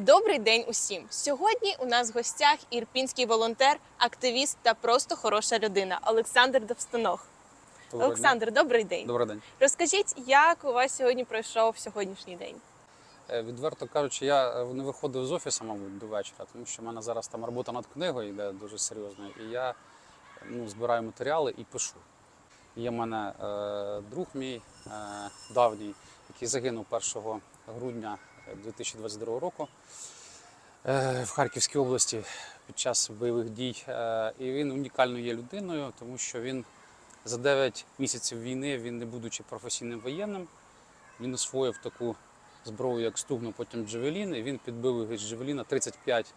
Добрий день усім! Сьогодні у нас в гостях ірпінський волонтер, активіст та просто хороша людина Олександр Довстаног. Доброго Олександр, добрий день. Добрий день. Розкажіть, як у вас сьогодні пройшов сьогоднішній день? Е, Відверто кажучи, я е, не виходив з офісу, мабуть, до вечора, тому що в мене зараз там робота над книгою йде дуже серйозно, і я ну, збираю матеріали і пишу. Є в мене е, друг мій е, давній, який загинув 1 грудня 2022 року е, в Харківській області під час бойових дій. Е, і він унікальною є людиною, тому що він за 9 місяців війни, він не будучи професійним воєнним, він освоїв таку зброю, як стугну, потім Джевелін, і він підбив із Джевеліна 35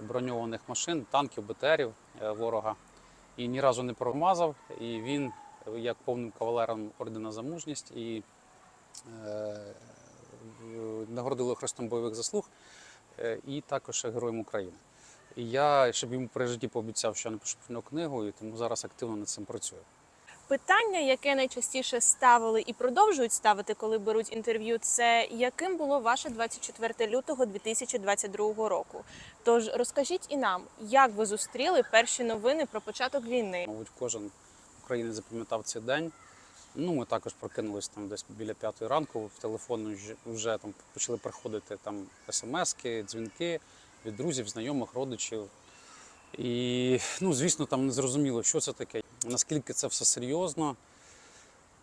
броньованих машин, танків, БТРів е, ворога. І ні разу не промазав. І він, як повним кавалером ордена за мужність, і нагородили Хрестом бойових заслуг, е, і також Героєм України. І я, щоб йому при житті пообіцяв, що я напишу про нього книгу, і тому зараз активно над цим працюю. Питання, яке найчастіше ставили і продовжують ставити, коли беруть інтерв'ю, це яким було ваше 24 лютого 2022 року. Тож розкажіть і нам, як ви зустріли перші новини про початок війни? Мабуть, кожен українець запам'ятав цей день. Ну, ми також прокинулись там десь біля п'ятої ранку. В телефон вже- там почали приходити там смски, дзвінки від друзів, знайомих, родичів. І, ну, звісно, там не зрозуміло, що це таке, наскільки це все серйозно.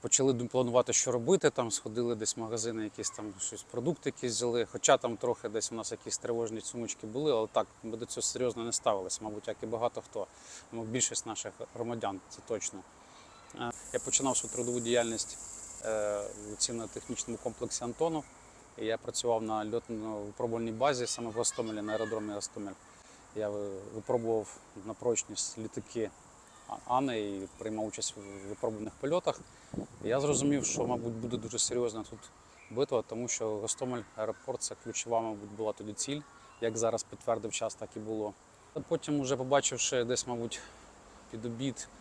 Почали планувати, що робити. Там сходили десь в магазини, якісь там щось продукти якісь взяли. Хоча там трохи десь у нас якісь тривожні сумочки були, але так, ми до цього серйозно не ставилися, мабуть, як і багато хто. Більшість наших громадян, це точно. Е, Я починав свою трудову діяльність е, в цінно-технічному комплексі Антонов. Я працював на льотно-випробувальній базі саме в Гостомелі, на аеродромі Гостомель. Я випробував на прочність літаки Ани і приймав участь в випробуваних польотах. Я зрозумів, що, мабуть, буде дуже серйозна тут битва, тому що Гостомель аеропорт це ключова, мабуть, була тоді ціль. Як зараз підтвердив час, так і було. Потім, вже побачивши десь, мабуть, під обід е,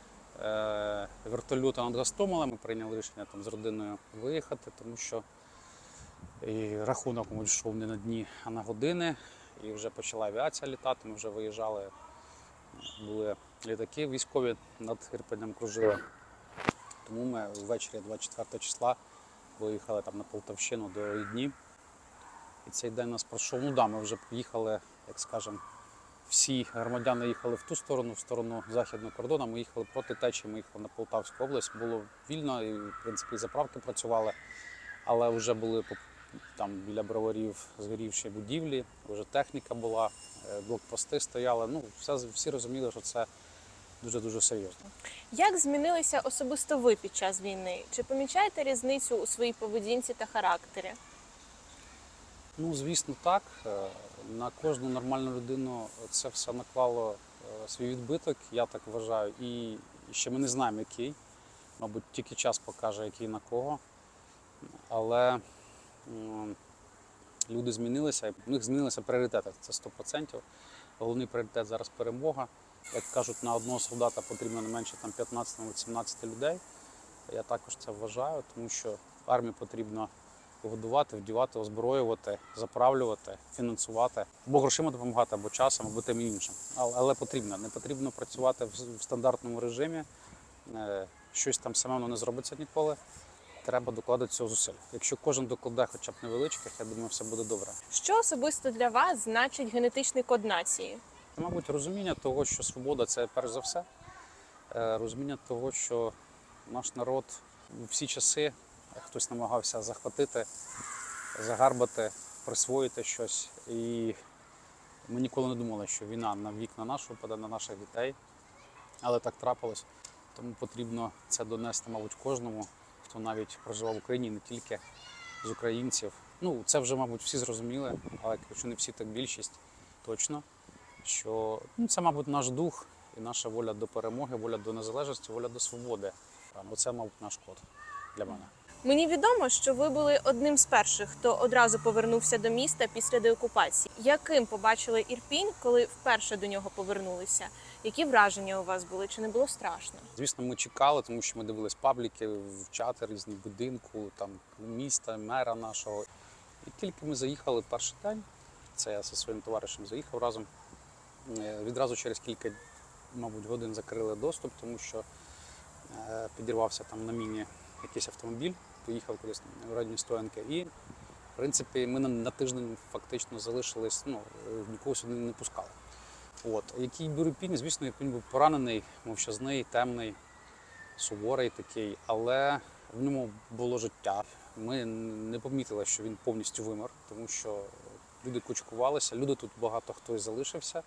вертольота над Гостомелем, ми прийняли рішення там з родиною виїхати, тому що і рахунок йшов не на дні, а на години. І вже почала авіація літати. Ми вже виїжджали. Були літаки військові над Ірпенем кружили. Тому ми ввечері 24 числа виїхали там на Полтавщину до Ідні. І цей день нас пройшов. Ну да, ми вже поїхали, як скажемо, всі громадяни їхали в ту сторону, в сторону західного кордону. Ми їхали проти течії, ми їхали на Полтавську область. Було вільно, і в принципі і заправки працювали, але вже були там біля броварів згорівші будівлі, вже техніка була, е, блокпости стояли. Ну, все, всі розуміли, що це дуже-дуже серйозно. Як змінилися особисто ви під час війни? Чи помічаєте різницю у своїй поведінці та характері? Ну, звісно, так. На кожну нормальну людину це все наклало е, свій відбиток, я так вважаю. І ще ми не знаємо, який. Мабуть, тільки час покаже, який на кого. Але люди змінилися, і в них змінилися пріоритети. Це 100%. Головний пріоритет зараз перемога. Як кажуть, на одного солдата потрібно не менше 15-17 людей. Я також це вважаю, тому що армії потрібно годувати, вдівати, озброювати, заправлювати, фінансувати, або грошима допомагати, або часом, або тим іншим. Але, потрібно. Не потрібно працювати в, в стандартному режимі. Е, щось там самому не зробиться ніколи. Треба докладати цього зусиль. Якщо кожен докладе хоча б невеличких, я думаю, все буде добре. Що особисто для вас значить генетичний код нації? Це, мабуть, розуміння того, що свобода це перш за все. Е, Розуміння того, що наш народ у всі часи хтось намагався захватити, загарбати, присвоїти щось. І ми ніколи не думали, що війна на вік на нашу впаде на наших дітей. Але так трапилось. Тому потрібно це донести, мабуть, кожному, хто навіть проживав в Україні, не тільки з українців. Ну, це вже, мабуть, всі зрозуміли, але якщо не всі, так більшість точно що ну, це, мабуть, наш дух і наша воля до перемоги, воля до незалежності, воля до свободи. Там, Оце, мабуть, наш код для мене. Мені відомо, що ви були одним з перших, хто одразу повернувся до міста після деокупації. Яким побачили Ірпінь, коли вперше до нього повернулися? Які враження у вас були? Чи не було страшно? Звісно, ми чекали, тому що ми дивились пабліки, в чати різні будинку, там міста, мера нашого. І тільки ми заїхали перший день, Це я зі своїм товаришем заїхав разом. Е, Відразу через кілька, мабуть, годин закрили доступ, тому що е, підірвався там на міні якийсь автомобіль, поїхав кудись в районі стоянки. І, в принципі, ми на, тиждень фактично залишились, ну, е, нікого сюди не пускали. От. Який був Ірпінь, звісно, Ірпінь був поранений, мовчазний, темний, суворий такий, але в ньому було життя. Ми не помітили, що він повністю вимер, тому що люди кучкувалися, люди тут багато хто і залишився.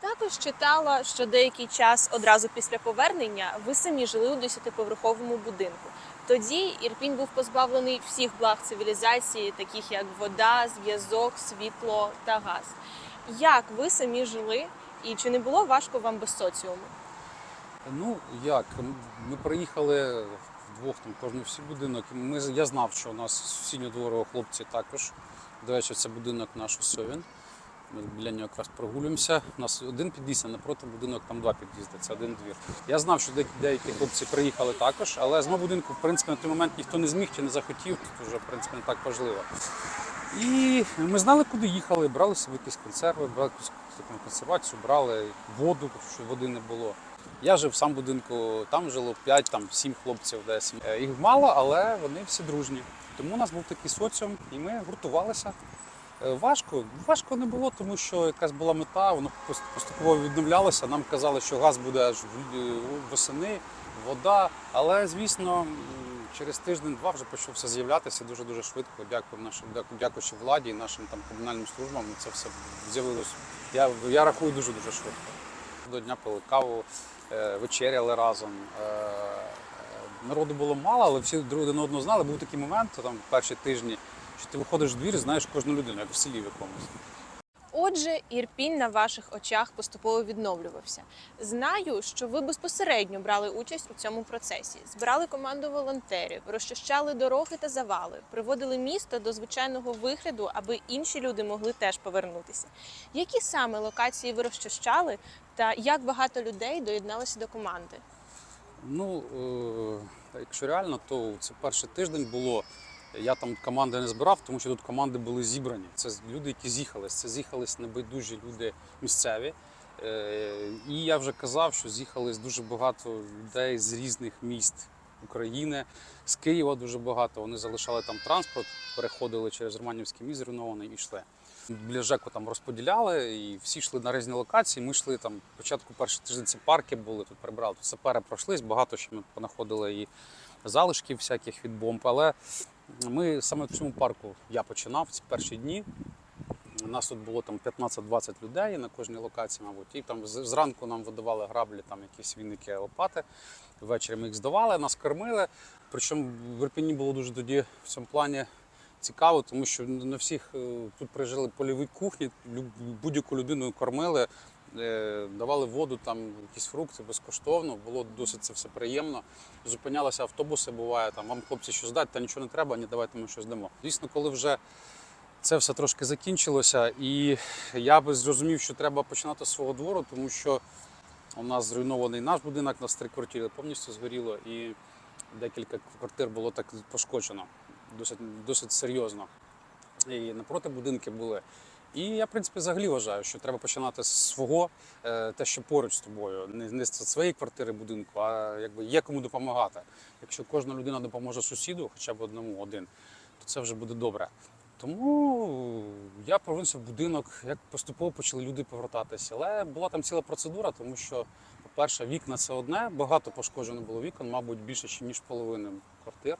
Також читала, що деякий час одразу після повернення ви самі жили у 10-поверховому будинку. Тоді Ірпінь був позбавлений всіх благ цивілізації, таких як вода, зв'язок, світло та газ. Як ви самі жили, і чи не було важко вам без соціуму? Ну як, ми приїхали вдвох, там кожен в свій будинок. Ми, я знав, що у нас сусіднього двору хлопці також. До речі, це будинок наш Совін. Ми біля нього якраз прогулюємося. У нас один під'їзд, а напроти будинок там два під'їзди, це один двір. Я знав, що деякі, хлопці приїхали також, але з мого будинку, в принципі, на той момент ніхто не зміг чи не захотів, тут вже в принципі не так важливо. І ми знали, куди їхали, брали собі якісь консерви, брали якусь консервацію, брали воду, щоб води не було. Я жив сам будинку, там жило 5-7 хлопців десь. Е, Їх мало, але вони всі дружні. Тому у нас був такий соціум, і ми гуртувалися. Е, Важко, важко не було, тому що якась була мета, воно поступово відновлялося. Нам казали, що газ буде аж восени, вода. Але звісно, через тиждень-два вже почався з'являтися дуже дуже швидко. Дякую нашим, дякуючи владі і нашим там комунальним службам. Це все з'явилось. Я, я рахую дуже дуже швидко. До дня пили каву, е, вечеряли разом. Е, Народу було мало, але всі один одного знали. Був такий момент, там перші тижні, що ти виходиш в двір і знаєш кожну людину, як в селі в якомусь. Отже, Ірпінь на ваших очах поступово відновлювався. Знаю, що ви безпосередньо брали участь у цьому процесі, збирали команду волонтерів, розчищали дороги та завали, приводили місто до звичайного вигляду, аби інші люди могли теж повернутися. Які саме локації ви розчищали, та як багато людей доєдналося до команди? Ну, е, якщо реально, то це перший тиждень було. Я там команди не збирав, тому що тут команди були зібрані. Це люди, які з'їхались. Це з'їхались небайдужі люди місцеві. Е, І я вже казав, що з'їхались дуже багато людей з різних міст України, з Києва дуже багато. Вони залишали там транспорт, переходили через Романівський міст зруйнований і йшли. Біля ЖЕКу там розподіляли, і всі йшли на різні локації. Ми йшли там. Спочатку перший тиждень це парки були, тут прибрали. Тут сапери пройшлись, багато що ми понаходили і залишків всяких від бомб. Але ми саме в цьому парку я починав ці перші дні. У нас тут було там 15-20 людей на кожній локації, мабуть. І там зранку нам видавали граблі, там якісь вінники, лопати. Ввечері ми їх здавали, нас кормили. Причому в Ірпені було дуже тоді в цьому плані цікаво, тому що на всіх е, тут прижили польові кухні, будь-яку людину кормили, давали воду, там якісь фрукти безкоштовно. Було досить це все приємно. Зупинялися автобуси, буває там вам хлопці щось дати, та нічого не треба, ні, давайте ми щось дамо. Звісно, коли вже це все трошки закінчилося, і я би зрозумів, що треба починати з свого двору, тому що у нас зруйнований наш будинок, у нас три квартири повністю згоріло, і декілька квартир було так пошкоджено досить, досить серйозно. І напроти будинки були. І я, в принципі, взагалі вважаю, що треба починати з свого, е, те, що поруч з тобою, не, з своєї квартири будинку, а якби є кому допомагати. Якщо кожна людина допоможе сусіду, хоча б одному один, то це вже буде добре. Тому я повернувся в будинок, як поступово почали люди повертатися. Але була там ціла процедура, тому що, по-перше, вікна це одне, багато пошкоджено було вікон, мабуть, більше ніж половини квартир.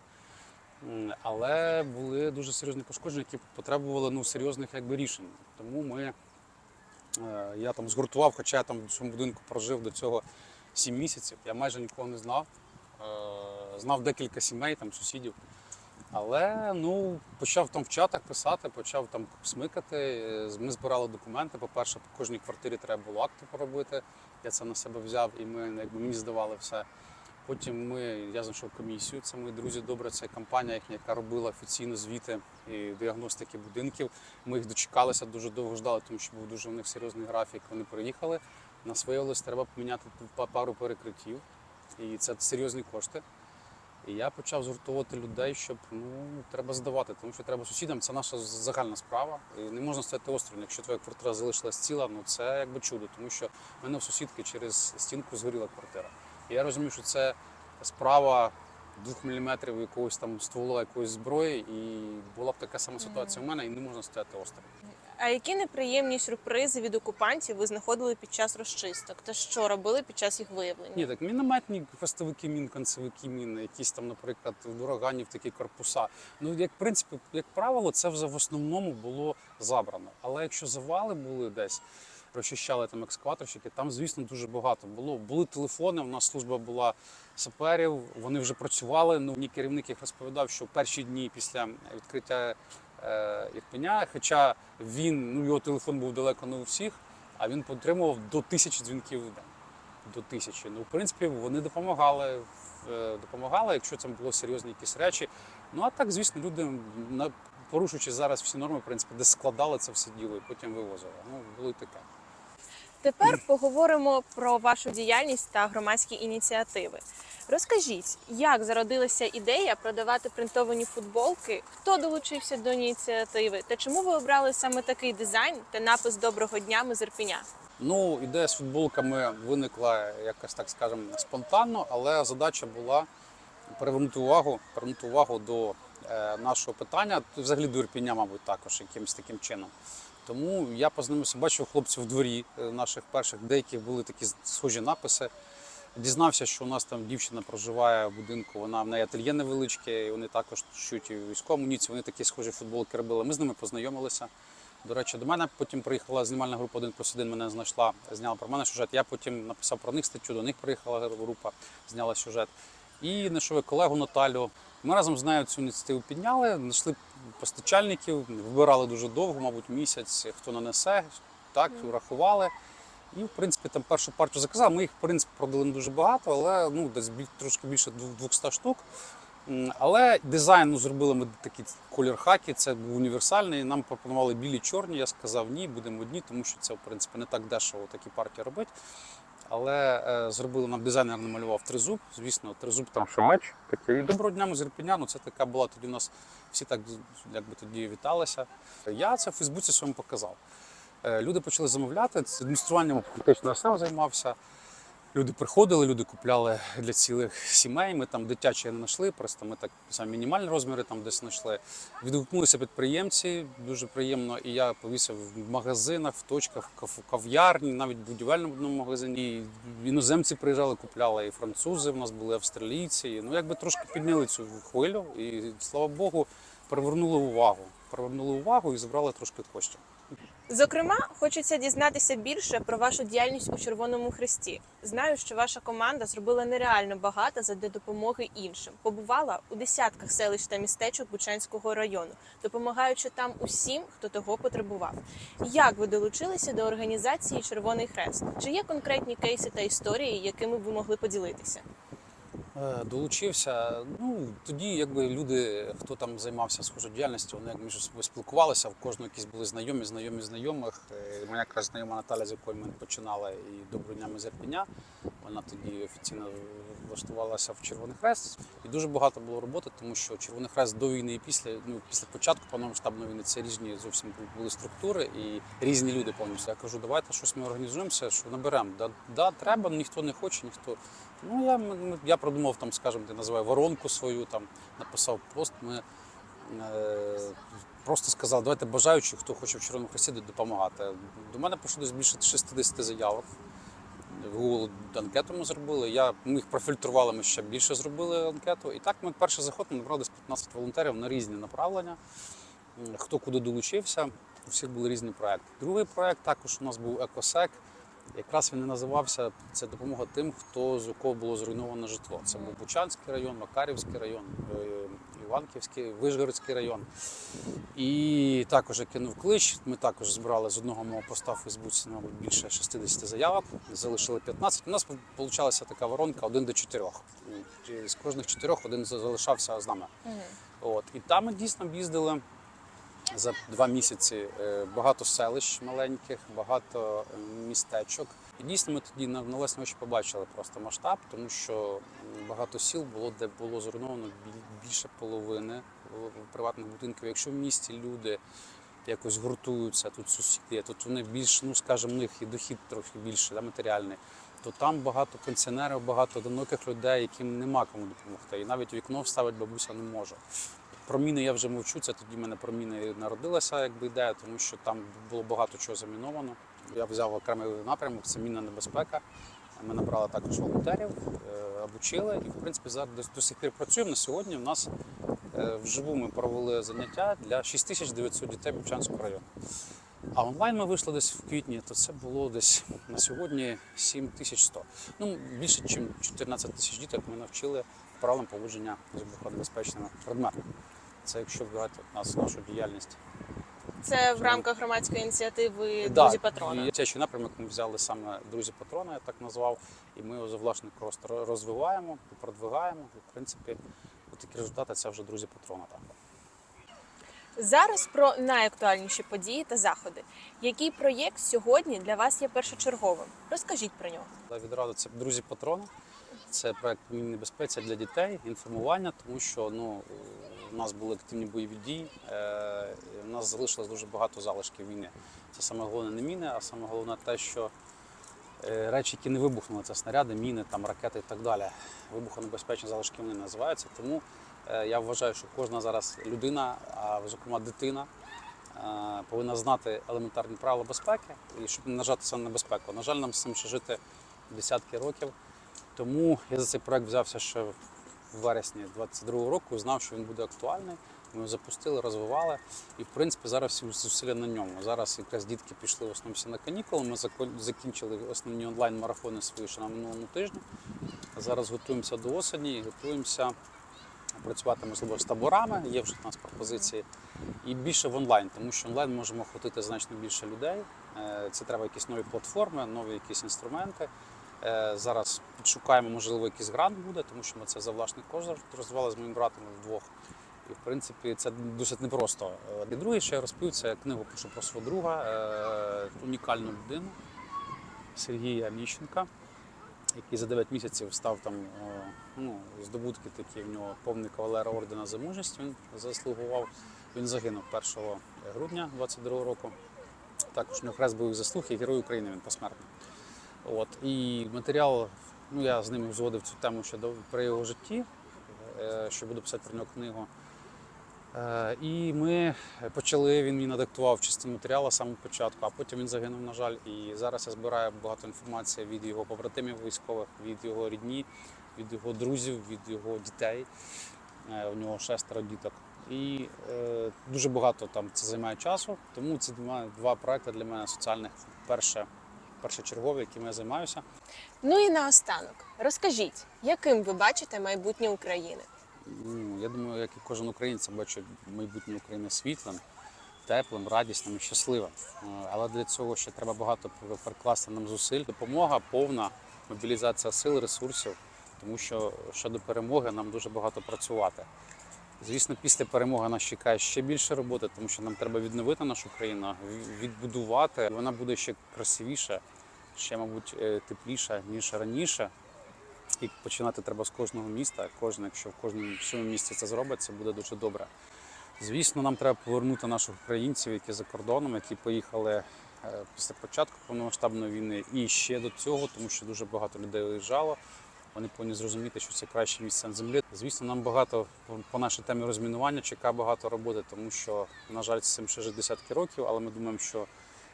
Але були дуже серйозні пошкодження, які потребували ну, серйозних якби, рішень. Тому ми, е, я там згуртував, хоча я там в цьому будинку прожив до цього 7 місяців. Я майже нікого не знав. Е, Знав декілька сімей, там, сусідів. Але ну, почав там в чатах писати, почав там смикати. Е, Ми збирали документи. По-перше, по кожній квартирі треба було акти поробити. Я це на себе взяв і ми якби мені здавали все. Потім ми, я знайшов комісію, це мої друзі добре, це компанія, яка робила офіційно звіти і діагностики будинків. Ми їх дочекалися, дуже довго ждали, тому що був дуже у них серйозний графік. Вони приїхали. Нас виявилось, треба поміняти пару перекриттів. І це серйозні кошти. І я почав згуртувати людей, щоб ну треба здавати, тому що треба сусідам. Це наша загальна справа. І не можна стояти осторонь. Якщо твоя квартира залишилась ціла, ну це якби чудо, тому що в мене в сусідки через стінку згоріла квартира. І я розумію, що це справа двох міліметрів якогось там ствола якоїсь зброї, і була б така сама ситуація у мене, і не можна стояти осторонь. А які неприємні сюрпризи від окупантів ви знаходили під час розчисток? Та що робили під час їх виявлення? Ні, так мінометні хвостовики мін, концевики мін, якісь там, наприклад, в ураганів такі корпуса. Ну, як в принципі, як правило, це вже в основному було забрано. Але якщо завали були десь, розчищали там екскаваторщики, там, звісно, дуже багато було. Були телефони, у нас служба була саперів, вони вже працювали. Ну, мені керівник їх розповідав, що перші дні після відкриття е, Ірпеня, хоча він, ну його телефон був далеко не у всіх, а він отримував до тисячі дзвінків в день до тисячі. Ну, в принципі, вони допомагали, е, допомагали, якщо це було серйозні якісь речі. Ну а так, звісно, люди, на- порушуючи зараз всі норми, в принципі, десь складали це все діло і потім вивозили. Ну, було і таке. Тепер поговоримо про вашу діяльність та громадські ініціативи. Розкажіть, як зародилася ідея продавати принтовані футболки, хто долучився до ініціативи та чому ви обрали саме такий дизайн та напис Доброго дня ми з Ірпеня? Ну, ідея з футболками виникла якось так скажемо спонтанно, але задача була привернути увагу, привернути увагу до е, нашого питання, взагалі до Ірпіня, мабуть, також якимось таким чином. Тому я познайомився, бачив хлопців в дворі е, наших перших, деяких були такі схожі написи. Дізнався, що у нас там дівчина проживає в будинку, вона в неї ательє невеличке, і вони також і військову амуніцію, вони такі схожі футболки робили. Ми з ними познайомилися. До речі, до мене потім приїхала знімальна група 1 плюс 1 мене знайшла, зняла про мене сюжет. Я потім написав про них статтю, до них приїхала група, зняла сюжет. І знайшов колегу Наталю. Ми разом з нею цю ініціативу підняли, знайшли постачальників, вибирали дуже довго, мабуть, місяць, хто нанесе, так, рахували. І, в принципі, там першу партію заказали. Ми їх, в принципі, продали не дуже багато, але ну, десь біль- трошки більше 200 штук. Але дизайн ну, зробили ми такий колір хакі, це був універсальний. Нам пропонували білі чорні. Я сказав ні, будемо одні, тому що це в принципі не так дешево такі партії робити. Але е, зробили нам дизайнер намалював тризуб. Звісно, тризуб там що меч такий. Доброго дня, ми з Ірпеня. Ну, це така була тоді у нас всі так якби тоді віталися. Я це в Фейсбуці своєму показав. Е, Люди почали замовляти. З адмініструванням фактично я сам займався. Люди приходили, люди купляли для цілих сімей. Ми там дитячі не знайшли, просто ми так самі мінімальні розміри там десь знайшли. Відгукнулися підприємці, дуже приємно. І я повісив в магазинах, в точках, в кав'ярні, навіть в будівельному магазині. І іноземці приїжджали, купляли, і французи в нас були, австралійці. Ну якби трошки підняли цю хвилю, і слава Богу, привернули увагу. Привернули увагу і забрали трошки коштів. Зокрема, хочеться дізнатися більше про вашу діяльність у Червоному Хресті. Знаю, що ваша команда зробила нереально багато задля допомоги іншим. Побувала у десятках селищ та містечок Бучанського району, допомагаючи там усім, хто того потребував. Як ви долучилися до організації Червоний Хрест? Чи є конкретні кейси та історії, якими ви могли поділитися? Е, Долучився. Ну тоді, якби люди, хто там займався схожою діяльністю, вони як між собою спілкувалися. В кожного якісь були знайомі, знайомі знайомих. Е, Моя якраз знайома Наталя, з якою ми починали і доброго дня з Вона тоді офіційно влаштувалася в Червоний Хрест. І дуже багато було роботи, тому що Червоний Хрест до війни і після, ну після початку повномасштабної війни це різні зовсім були структури і різні люди повністю. Я кажу, давайте щось ми організуємося, що наберемо. Да, да, треба, ніхто не хоче, ніхто. Ну, я, я продумав там, скажімо, я називаю воронку свою, там написав пост. Ми е, просто сказав, давайте бажаючи, хто хоче в Червоному Хресті допомагати. До мене прийшло більше 60 заявок. Google анкету ми зробили. Я, ми їх профільтрували, ми ще більше зробили анкету. І так ми перший заход ми набрали десь 15 волонтерів на різні направлення. Хто куди долучився, у всіх були різні проекти. Другий проект також у нас був Екосек. Якраз він і називався це допомога тим, хто з у кого було зруйноване житло. Це був Бучанський район, Макарівський район, е, Іванківський, Вишгородський район. І також я кинув клич. Ми також збирали з одного мого поста в Фейсбуці, мабуть, більше 60 заявок. Залишили 15. У нас вийшла така воронка один до чотирьох. З кожних чотирьох один залишався з нами. От. І там ми дійсно їздили. За два місяці е, багато селищ маленьких, багато е, містечок. І дійсно ми тоді на власні очі побачили просто масштаб, тому що багато сіл було, де було зруйновано біль- більше половини е, приватних будинків. Якщо в місті люди якось гуртуються, тут сусіди, тут вони більш, ну скажімо, в них і дохід трохи більше, да, матеріальний, то там багато пенсіонерів, багато одиноких людей, яким нема кому допомогти. І навіть вікно вставити бабуся не може. Про міни я вже мовчу, це тоді в мене про міни народилася якби ідея, тому що там було багато чого заміновано. Я взяв окремий напрямок, це мінна небезпека. Ми набрали також волонтерів, е, обучили і в принципі зараз до, до сих пір працюємо. На сьогодні в нас е, вживу ми провели заняття для 6900 дітей Бучанського району. А онлайн ми вийшли десь в квітні, то це було десь на сьогодні 7100. Ну, більше, ніж 14 тисяч діток ми навчили правилам поводження з вибухонебезпечними предметами. Це якщо брати нас нашу діяльність. Це в рамках громадської ініціативи Друзі патрона. і Дитячий напрямок ми взяли саме друзі патрона, я так назвав, і ми його за власний кост розвиваємо, продвигаємо. І, в принципі, такі результати це вже друзі патрона. Так. Зараз про найактуальніші події та заходи. Який проєкт сьогодні для вас є першочерговим? Розкажіть про нього. Відразу це друзі патрона. Це проект безпеці для дітей, інформування, тому що ну, у нас були активні бойові дії. Е, у нас залишилось дуже багато залишків війни. Це саме головне не міни, а саме головне те, що е, речі, які не вибухнули, це снаряди, міни, там, ракети і так далі. Вибухонебезпечні залишки вони називаються. Тому е, я вважаю, що кожна зараз людина, а зокрема дитина, повинна знати елементарні правила безпеки і щоб не нажатися на небезпеку. На жаль, нам з цим ще жити десятки років. Тому я за цей проект взявся ще в вересні 22-го року, знав, що він буде актуальний. Ми його запустили, розвивали. І в принципі зараз всі зусилля на ньому. Зараз якраз дітки пішли в на канікули. Ми закінчили основні онлайн-марафони свої ще на минулому тижні. Зараз готуємося до осені і готуємося працювати можливо з таборами. Є вже у нас пропозиції. І більше в онлайн, тому що онлайн можемо охватити значно більше людей. Е, Це треба якісь нові платформи, нові якісь інструменти. Е, Зараз підшукаємо, можливо, якийсь грант буде, тому що ми це за власний кошт розвивали з моїм братом вдвох. І в принципі це досить непросто. Е, І друге, що я розповів, це книгу пишу про свого друга, е, унікальну людину Сергія Міщенка, який за 9 місяців став там е, ну, здобутки такі в нього повний кавалер ордена за мужність. Він заслугував. Він загинув 1 грудня 22 року. Також у нього хрест бойових заслуг і герой України він посмертний. От і матеріал, ну я з ним узгодив цю тему щодо про його житті, е, що буду писати про нього книгу. Е, І ми почали, він мені надиктував частину матеріалу з початку, а потім він загинув, на жаль. І зараз я збираю багато інформації від його побратимів військових, від його рідні, від його друзів, від його дітей. Е, У нього шестеро діток. І е, дуже багато там це займає часу. Тому ці два, два проекти для мене соціальних. Перше, першочергові, якими я займаюся. Ну і наостанок, розкажіть, яким ви бачите майбутнє України? Ну, я думаю, як і кожен українець, бачу майбутнє України світлим, теплим, радісним і щасливим. Е, Але для цього ще треба багато прикласти нам зусиль. Допомога, повна мобілізація сил, ресурсів, тому що щодо перемоги нам дуже багато працювати. Звісно, після перемоги нас чекає ще більше роботи, тому що нам треба відновити нашу країну, відбудувати. Вона буде ще красивіша, ще, мабуть, е, тепліша, ніж раніше. І починати треба з кожного міста. Кожен, якщо в кожному всьому місті це зробить, це буде дуже добре. Звісно, нам треба повернути наших українців, які за кордоном, які поїхали е, після початку повномасштабної війни, і ще до цього, тому що дуже багато людей виїжджало. Вони повинні зрозуміти, що це краще місце на землі. Звісно, нам багато по- нашій темі розмінування чекає багато роботи, тому що, на жаль, цим ще ж десятки років, але ми думаємо, що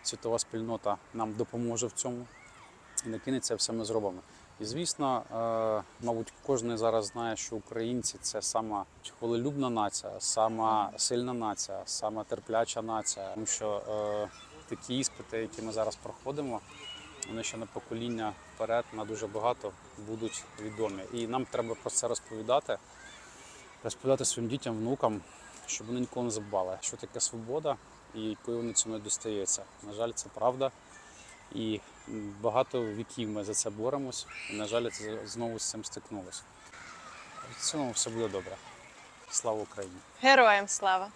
світова спільнота нам допоможе в цьому і накинеться все ми зробимо. І звісно, е, мабуть, кожен зараз знає, що українці це сама хвилелюбна нація, сама сильна нація, сама терпляча нація. Тому що е, такі іспити, які ми зараз проходимо, вони ще на покоління вперед на дуже багато будуть відомі. І нам треба про це розповідати, розповідати своїм дітям, внукам, щоб вони ніколи не забували, що таке свобода і вони ціною достається. На жаль, це правда. І багато віків ми за це боремось. І, на жаль, це знову з цим стикнулося. В цілому все буде добре. Слава Україні! Героям слава!